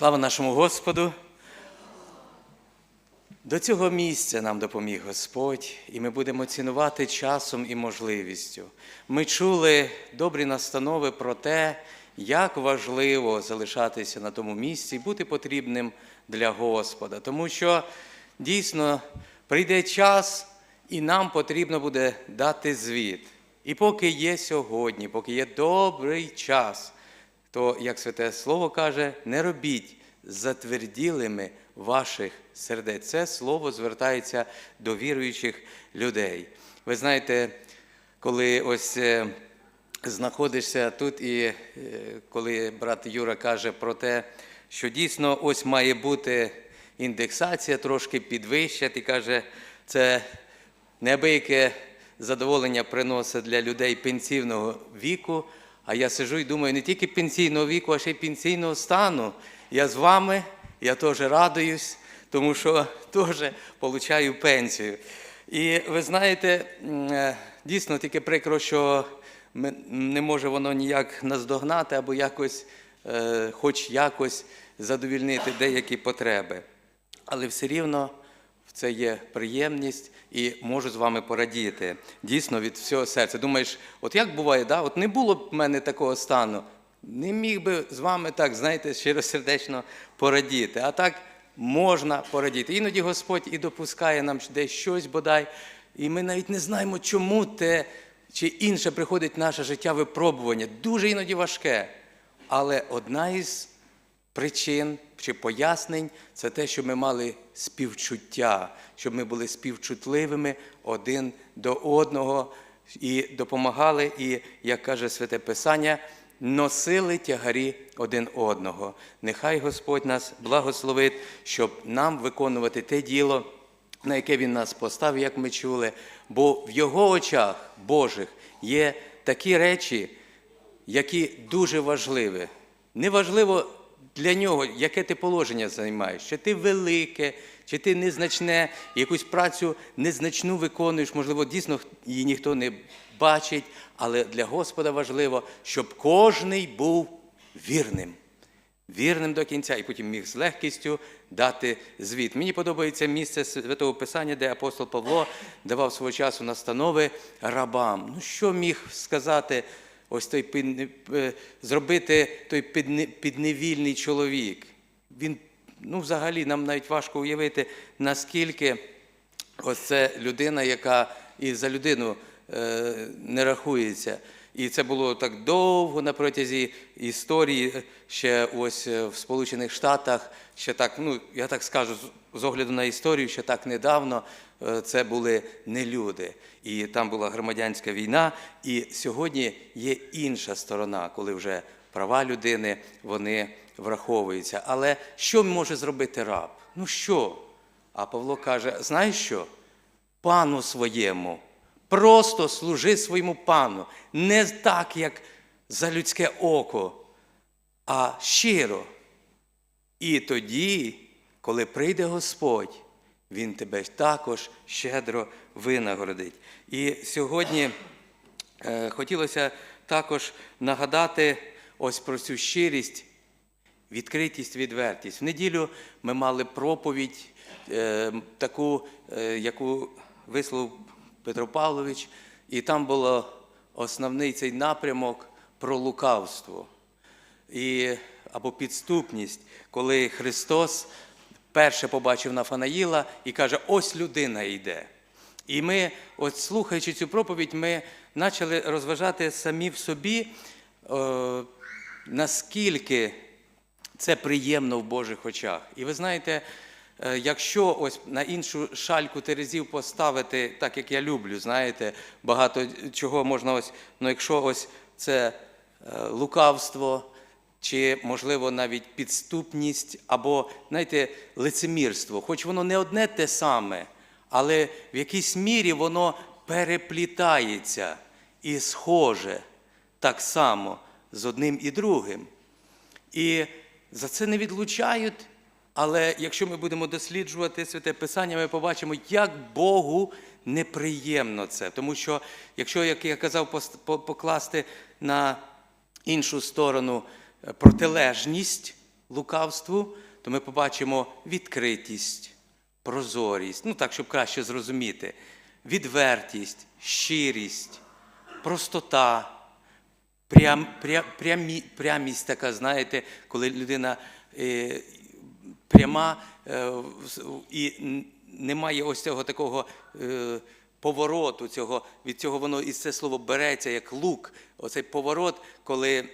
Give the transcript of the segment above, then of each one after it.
Слава нашому Господу! До цього місця нам допоміг Господь, і ми будемо цінувати часом і можливістю. Ми чули добрі настанови про те, як важливо залишатися на тому місці і бути потрібним для Господа. Тому що дійсно прийде час, і нам потрібно буде дати звіт. І поки є сьогодні, поки є добрий час, то, як святе слово каже, не робіть затверділими ваших сердець. Це слово звертається до віруючих людей. Ви знаєте, коли ось е, знаходишся тут, і е, коли брат Юра каже про те, що дійсно ось має бути індексація, трошки підвищити, каже, це неабияке задоволення приносить для людей пенсійного віку. А я сижу і думаю, не тільки пенсійного віку, а ще й пенсійного стану. Я з вами, я теж радуюсь, тому що теж получаю пенсію. І ви знаєте, е, дійсно тільки прикро, що не може воно ніяк наздогнати або якось, е, хоч якось задовільнити деякі потреби. Але все рівно це є приємність і можу з вами порадіти. Дійсно, від всього серця. Думаєш, от як буває, да? от не було б в мене такого стану, не міг би з вами так, знаєте, щиросердечно порадіти. А так можна порадіти. Іноді Господь і допускає нам десь щось бодай, і ми навіть не знаємо, чому те чи інше приходить в наше життя випробування. Дуже іноді важке. Але одна із причин чи пояснень це те, що ми мали співчуття, щоб ми були співчутливими один до одного і допомагали, і, як каже Святе Писання, носили тягарі один одного. Нехай Господь нас благословить, щоб нам виконувати те діло, на яке Він нас поставив, як ми чули, бо в Його очах Божих є такі речі, які дуже важливі. Неважливо для нього, яке ти положення займаєш, чи ти велике, чи ти незначне, якусь працю незначну виконуєш, можливо, дійсно її ніхто не бачить, але для Господа важливо, щоб кожний був вірним. Вірним до кінця, і потім міг з легкістю дати звіт. Мені подобається місце Святого Писання, де апостол Павло давав свого часу настанови рабам. Ну що міг сказати ось той е, зробити той підне- підневільний чоловік? Він, ну, взагалі, нам навіть важко уявити, наскільки ось це людина, яка і за людину не рахується. І це було так довго на протязі історії, ще ось е, в Сполучених Штатах, ще так, ну я так скажу, з- з огляду на історію, ще так недавно е, це були не люди. І там була громадянська війна. І сьогодні є інша сторона, коли вже права людини вони враховуються. Але що може зробити раб? Ну що? А Павло каже: знаєш що? Пану своєму. Просто служи своєму пану. Не так, як за людське око, а щиро. І тоді, коли прийде Господь, Він тебе також щедро винагородить. І сьогодні е, хотілося також нагадати ось про цю щирість відкритість, відвертість. В неділю ми мали проповідь, е, таку, е, яку висловив Петро Павлович, і там було основний цей напрямок про лукавство і, або підступність, коли Христос перше побачив Нафанаїла і каже: ось людина йде. І ми, от слухаючи цю проповідь, ми почали розважати самі в собі, е, наскільки це приємно в Божих очах. І ви знаєте, якщо ось на іншу шальку терезів поставити, так як я люблю, знаєте, багато чого можна ось, ну якщо ось це е, лукавство, чи, можливо, навіть підступність, або, знаєте, лицемірство, хоч воно не одне те саме, але в якійсь мірі воно переплітається і схоже так само з одним і другим. І за це не відлучають. Але якщо ми будемо досліджувати святе Писання, ми побачимо, як Богу неприємно це. Тому що, якщо, як я казав, покласти на іншу сторону е, протилежність, лукавству, то ми побачимо відкритість, прозорість, ну так, щоб краще зрозуміти, відвертість, щирість, простота, прям, пря, прямі, прямість така, знаєте, коли людина е, пряма е, і немає ось цього такого е, повороту, від цього воно і це слово береться як лук, оцей поворот, коли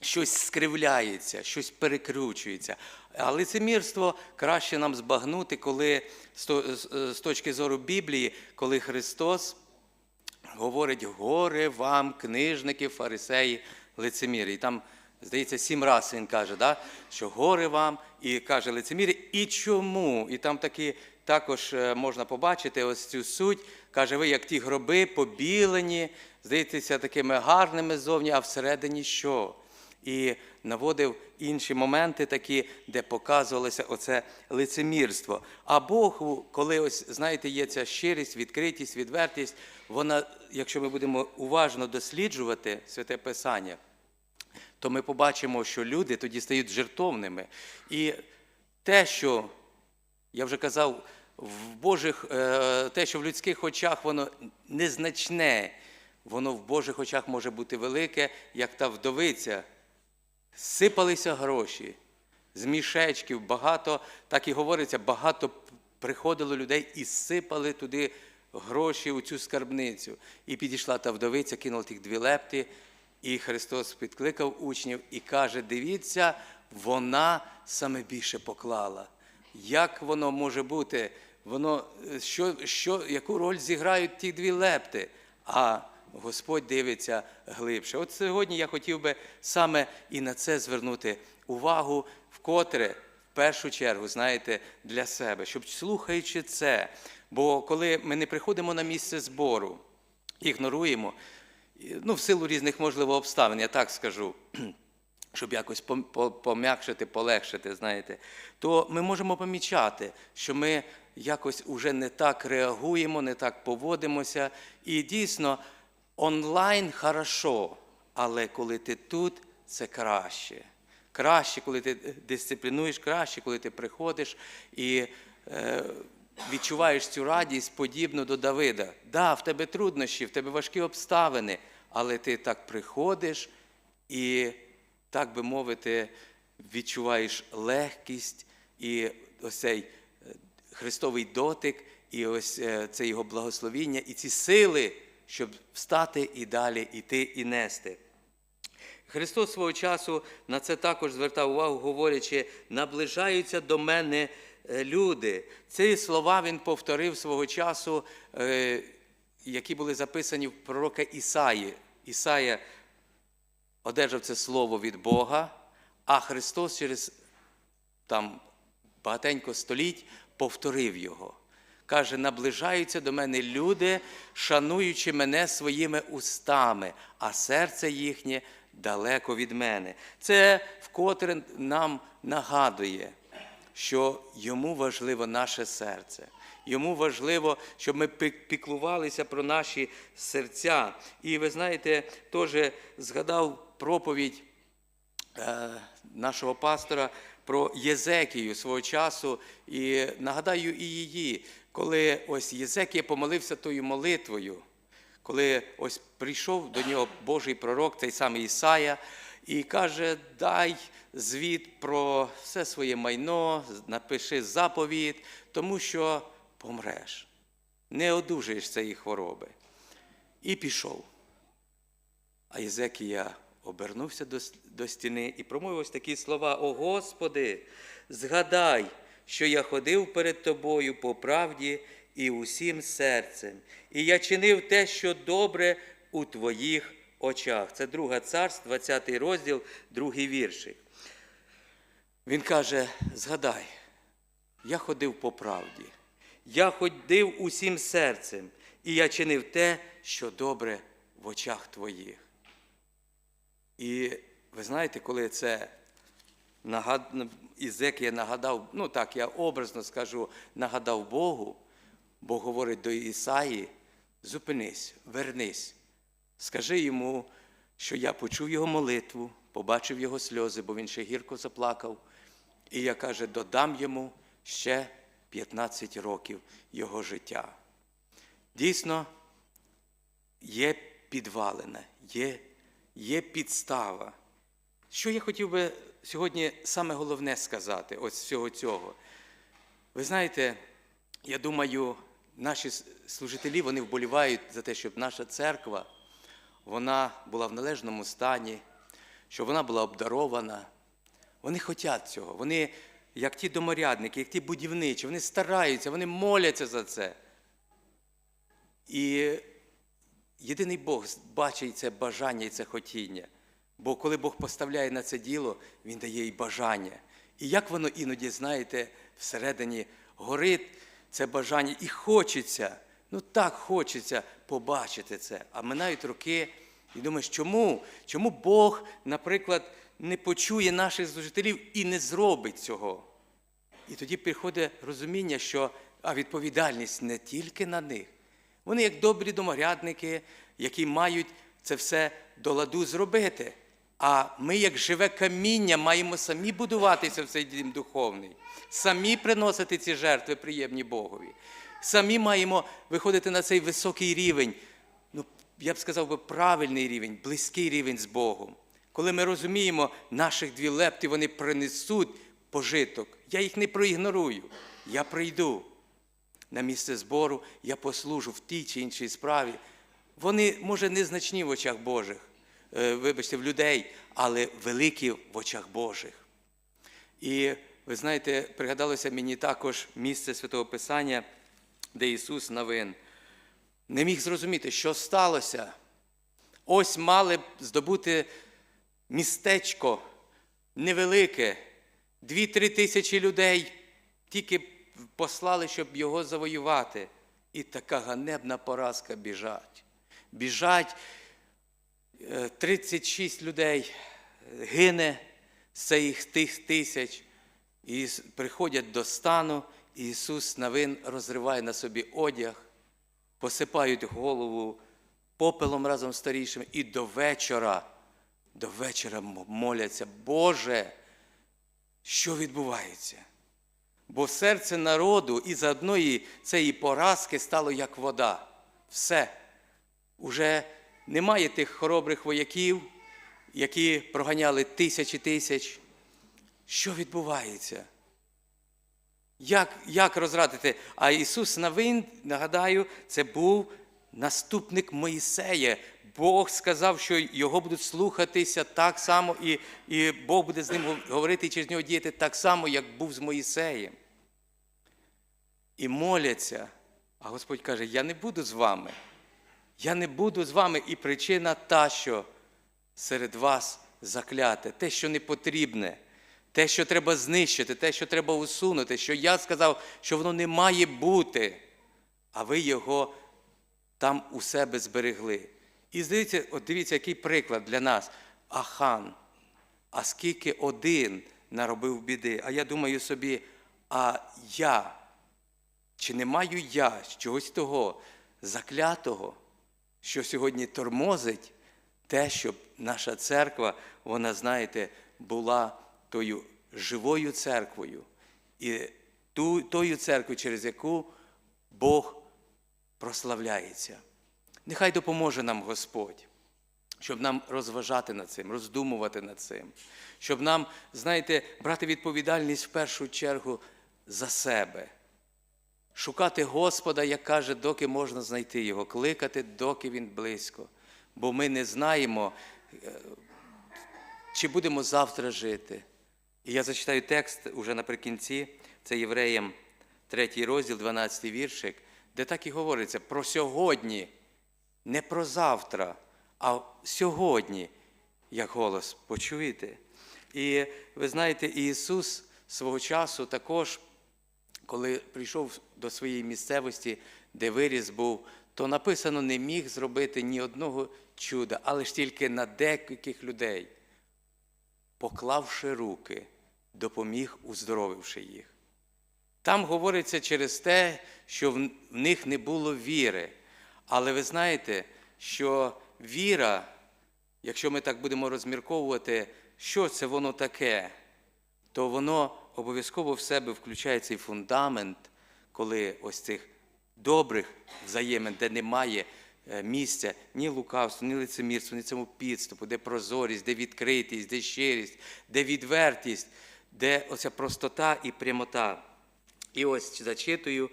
щось скривляється, щось перекручується. А лицемірство краще нам збагнути, коли з то- з- точки зору Біблії, коли Христос говорить горе вам, книжники, фарисеї, лицемірі. І там, здається, сім разів він каже, да? що горе вам, і каже лицемірі, і чому? І там такі також е, можна побачити ось цю суть. Каже, ви як ті гроби побілені, здається, такими гарними зовні, а всередині що? І наводив інші моменти такі, де показувалося оце лицемірство. А Богу, коли ось знаєте, є ця щирість, відкритість, відвертість, вона, якщо ми будемо уважно досліджувати святе Писання, то ми побачимо, що люди тоді стають жертовними. І те, що я вже казав, в Божих, е, те, що в людських очах воно незначне, воно в Божих очах може бути велике, як та вдовиця. Сипалися гроші з мішечків, багато, так і говориться, багато приходило людей і сипали туди гроші у цю скарбницю. І підійшла та вдовиця, кинула тих дві лепти, і Христос підкликав учнів і каже: дивіться, вона саме більше поклала. Як воно може бути? Воно, е, що, що, яку роль зіграють ті дві лепти? А Господь дивиться глибше. От сьогодні я хотів би саме і на це звернути увагу, вкотре, в першу чергу, знаєте, для себе, щоб слухаючи це. Бо коли ми не приходимо на місце збору, ігноруємо, ну, в силу різних, можливо, обставин, я так скажу, щоб якось пом'якшити, полегшити, знаєте, то ми можемо помічати, що ми якось уже не так реагуємо, не так поводимося. І дійсно, онлайн хорошо, але коли ти тут, це краще. Краще, коли ти дисциплінуєш, краще, коли ти приходиш і е, відчуваєш цю радість подібно до Давида. Да, в тебе труднощі, в тебе важкі обставини, але ти так приходиш і, так би мовити, відчуваєш легкість і ось цей е, Христовий дотик, і ось е, це його благословіння, і ці сили, щоб встати і далі йти і нести. Христос свого часу на це також звертав увагу, говорячи, наближаються до мене люди. Ці слова він повторив свого часу, е, які були записані в пророка Ісаї. Ісая одержав це слово від Бога, а Христос через там багатенько століть повторив його. Каже, наближаються до мене люди, шануючи мене своїми устами, а серце їхнє далеко від мене. Це вкотре нам нагадує, що йому важливо наше серце. Йому важливо, щоб ми пі- піклувалися про наші серця. І ви знаєте, теж згадав проповідь е, нашого пастора про Єзекію свого часу, і нагадаю і її, коли ось Єзекія помолився тою молитвою, коли ось прийшов до нього Божий пророк, цей самий Ісая, і каже: дай звіт про все своє майно, напиши заповіт, тому що помреш, не одужаєш цієї хвороби. І пішов. А Єзекія обернувся до, до стіни і промовив ось такі слова: О Господи, згадай, що я ходив перед тобою по правді і усім серцем, і я чинив те, що добре у твоїх очах. Це друга царств, 20 розділ, другий віршик. Він каже: згадай, я ходив по правді, я ходив усім серцем, і я чинив те, що добре в очах твоїх. І ви знаєте, коли це нагад... Ізекія нагадав, ну так, я образно скажу, нагадав Богу, Бог говорить до Ісаї, зупинись, вернись, скажи йому, що я почув його молитву, побачив його сльози, бо він ще гірко заплакав. і я каже, додам йому ще 15 років його життя. Дійсно, є підвалина, є, є підстава. Що я хотів би сьогодні саме головне сказати, ось всього цього. Ви знаєте, я думаю, наші служителі вони вболівають за те, щоб наша церква вона була в належному стані, щоб вона була обдарована. Вони хочуть цього. Вони, як ті доморядники, як ті будівничі, вони стараються, вони моляться за це. І єдиний Бог бачить це бажання і це хотіння. Бо коли Бог поставляє на це діло, Він дає і бажання. І як воно іноді, знаєте, всередині горить це бажання і хочеться, ну так хочеться побачити це. А минають роки, і думаєш, чому? Чому Бог, наприклад, не почує наших служителів і не зробить цього? І тоді приходить розуміння, що а відповідальність не тільки на них. Вони як добрі доморядники, які мають це все до ладу зробити. А ми, як живе каміння, маємо самі будуватися в цей дім духовний, самі приносити ці жертви приємні Богові. Самі маємо виходити на цей високий рівень, ну, я б сказав би, правильний рівень, близький рівень з Богом. Коли ми розуміємо, наших дві лепти вони принесуть пожиток. Я їх не проігнорую. Я прийду на місце збору, я послужу в тій чи іншій справі. Вони, може, незначні в очах Божих, е, вибачте, в людей, але великі в очах Божих. І ви знаєте, пригадалося мені також місце Святого Писання, де Ісус Навин не міг зрозуміти, що сталося. Ось мали б здобути містечко невелике, дві-три тисячі людей тільки послали, щоб його завоювати. І така ганебна поразка біжать. Біжать е, 36 людей гине з цих тих тисяч, і приходять до стану, Ісус Навин розриває на собі одяг, посипають голову попелом разом з старішими, і до вечора, до вечора моляться, Боже, що відбувається? Бо серце народу із одної цієї поразки стало як вода. Все. Уже немає тих хоробрих вояків, які проганяли тисячі тисяч. Що відбувається? Як, як розрадити? А Ісус Навин, нагадаю, це був наступник Моїсея. Бог сказав, що його будуть слухатися так само, і, і Бог буде з ним говорити і через нього діяти так само, як був з Моїсеєм. І моляться. А Господь каже: Я не буду з вами. Я не буду з вами. І причина та, що серед вас закляте, те, що не потрібне, те, що треба знищити, те, що треба усунути, що я сказав, що воно не має бути, а ви його там у себе зберегли. І здається, от дивіться, який приклад для нас. Ахан. А скільки один наробив біди. А я думаю собі, а я, чи не маю я чогось того заклятого, що сьогодні тормозить те, щоб наша церква, вона, знаєте, була тою живою церквою. І ту, тою церквою, через яку Бог прославляється. Нехай допоможе нам Господь, щоб нам розважати над цим, роздумувати над цим, щоб нам, знаєте, брати відповідальність в першу чергу за себе. Шукати Господа, як каже, доки можна знайти Його, кликати, доки Він близько. Бо ми не знаємо, е, чи будемо завтра жити. І я зачитаю текст уже наприкінці, це Євреям 3 розділ, 12 віршик, де так і говориться про сьогодні, не про завтра, а сьогодні, як голос, почуєте. І ви знаєте, Ісус свого часу також, коли прийшов до своєї місцевості, де виріс був, то написано, не міг зробити ні одного чуда, але ж тільки на деяких людей поклавши руки, допоміг, уздоровивши їх. Там говориться через те, що в них не було віри. Але ви знаєте, що віра, якщо ми так будемо розмірковувати, що це воно таке, то воно обов'язково в себе включає цей фундамент, коли ось цих добрих взаємин, де немає е, місця ні лукавству, ні лицемірству, ні цьому підступу, де прозорість, де відкритість, де щирість, де відвертість, де оця простота і прямота. І ось зачитую,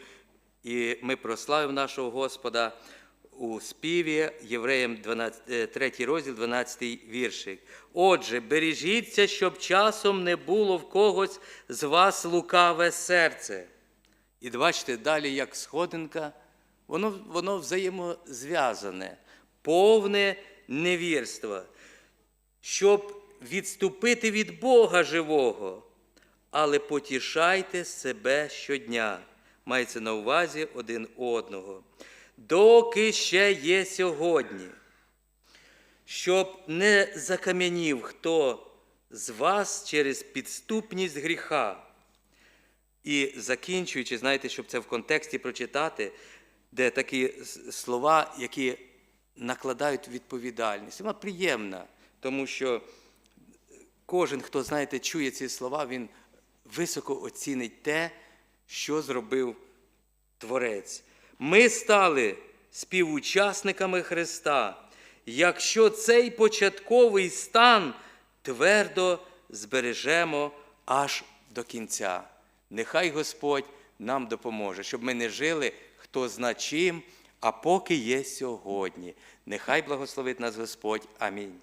і ми прославимо нашого Господа у співі Євреям 12, 3 розділ, 12 віршик. Отже, бережіться, щоб часом не було в когось з вас лукаве серце. І бачите, далі як сходинка, воно, воно взаємозв'язане, повне невірство, щоб відступити від Бога живого, але потішайте себе щодня. Мається на увазі один одного. Доки ще є сьогодні, щоб не закам'янів хто з вас через підступність гріха. І закінчуючи, знаєте, щоб це в контексті прочитати, де такі слова, які накладають відповідальність. Вона приємна, тому що кожен, хто, знаєте, чує ці слова, він високо оцінить те, що зробив Творець. Ми стали співучасниками Христа, якщо цей початковий стан твердо збережемо аж до кінця. Нехай Господь нам допоможе, щоб ми не жили хто зна чим, а поки є сьогодні. Нехай благословить нас Господь. Амінь.